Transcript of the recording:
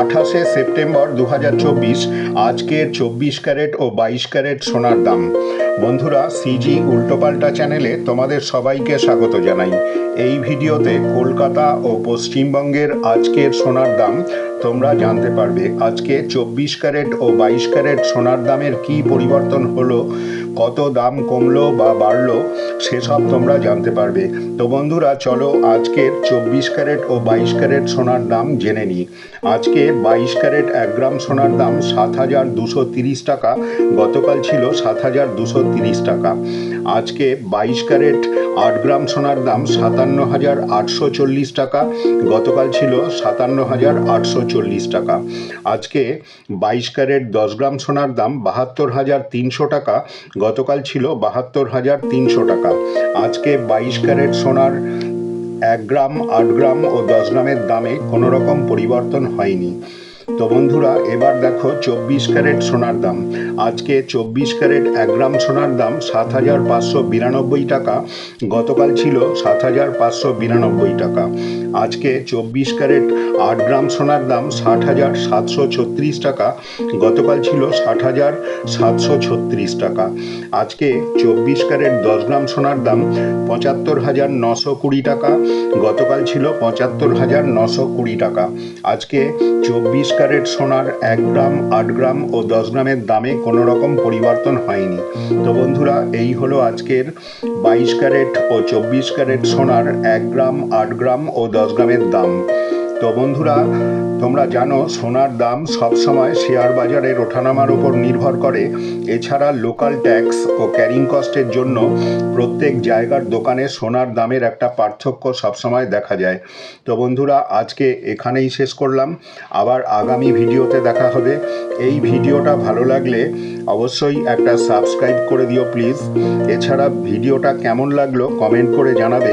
আঠাশে সেপ্টেম্বর দু হাজার চব্বিশ, আজকের চব্বিশ ক্যারেট ও বাইশ ক্যারেট সোনার দাম। বন্ধুরা, সিজি উল্টোপাল্টা চ্যানেলে তোমাদের সবাইকে স্বাগত জানাই। এই ভিডিওতে কলকাতা ও পশ্চিমবঙ্গের আজকের সোনার দাম তোমরা জানতে পারবে। আজকে চব্বিশ ক্যারেট ও বাইশ ক্যারেট সোনার দামের কি পরিবর্তন হলো কত দাম কমলো বা বাড়লো সেসব তোমরা জানতে পারবে। তো বন্ধুরা, চলো আজকের চব্বিশ ক্যারেট ও বাইশ ক্যারেট সোনার দাম জেনে নিই। আজকে বাইশ ক্যারেট এক গ্রাম সোনার দাম সাত হাজার দুশো তিরিশ টাকা, গতকাল ছিল সাত হাজার দুশো তিরিশ টাকা। আজকে বাইশ ক্যারেট, আট গ্রাম সোনার দাম সাতান্ন হাজার আটশো চল্লিশ টাকা, গতকাল ছিল সাতান্ন হাজার আটশো চল্লিশ টাকা। আজকে বাইশ ক্যারেট, দশ গ্রাম সোনার দাম বাহাত্তর হাজার তিনশো টাকা, গতকাল ছিল বাহাত্তর হাজার তিনশো টাকা। আজকে বাইশ ক্যারেট সোনার এক গ্রাম, আট গ্রাম ও দশ গ্রামের দামে কোনো রকম পরিবর্তন হয়নি। তো বন্ধুরা, এবার দেখো চব্বিশ ক্যারেট সোনার দাম। আজকে চব্বিশ ক্যারেট এক গ্রাম সোনার দাম সাত হাজার পাঁচশো বিরানব্বই টাকা। গতকাল ছিল সাত হাজার পাঁচশো বিরানব্বই টাকা। আজকে চব্বিশ ক্যারেট আট গ্রাম সোনার দাম ষাট হাজার সাতশো ছত্রিশ টাকা। গতকাল ছিল ষাট হাজার সাতশো ছত্রিশ টাকা। আজকে চব্বিশ ক্যারেট দশ গ্রাম সোনার দাম পঁচাত্তর হাজার নশো কুড়ি টাকা। গতকাল ছিল পঁচাত্তর হাজার নশো কুড়ি টাকা। আজকে চব্বিশ ক্যারেট সোনার এক গ্রাম, আট গ্রাম ও দশ গ্রামের দামে কোনো রকম পরিবর্তন হয়নি। তো বন্ধুরা, এই হলো আজকের বাইশ ক্যারেট ও চব্বিশ ক্যারেট সোনার এক গ্রাম, আট গ্রাম ও দশ গ্রামের দাম। তো বন্ধুরা, তোমরা জানো সোনার দাম সবসময় শেয়ার বাজারের ওঠানামার উপর নির্ভর করে। এছাড়া লোকাল ট্যাক্স ও ক্যারিং কস্টের জন্য প্রত্যেক জায়গার দোকানে সোনার দামের একটা পার্থক্য সবসময় দেখা যায়। তো বন্ধুরা, আজকে এখানেই শেষ করলাম। আবার আগামী ভিডিওতে দেখা হবে। এই ভিডিওটা ভালো লাগলে অবশ্যই একটা সাবস্ক্রাইব করে দিও প্লিজ। এছাড়া ভিডিওটা কেমন লাগল কমেন্ট করে জানাবে।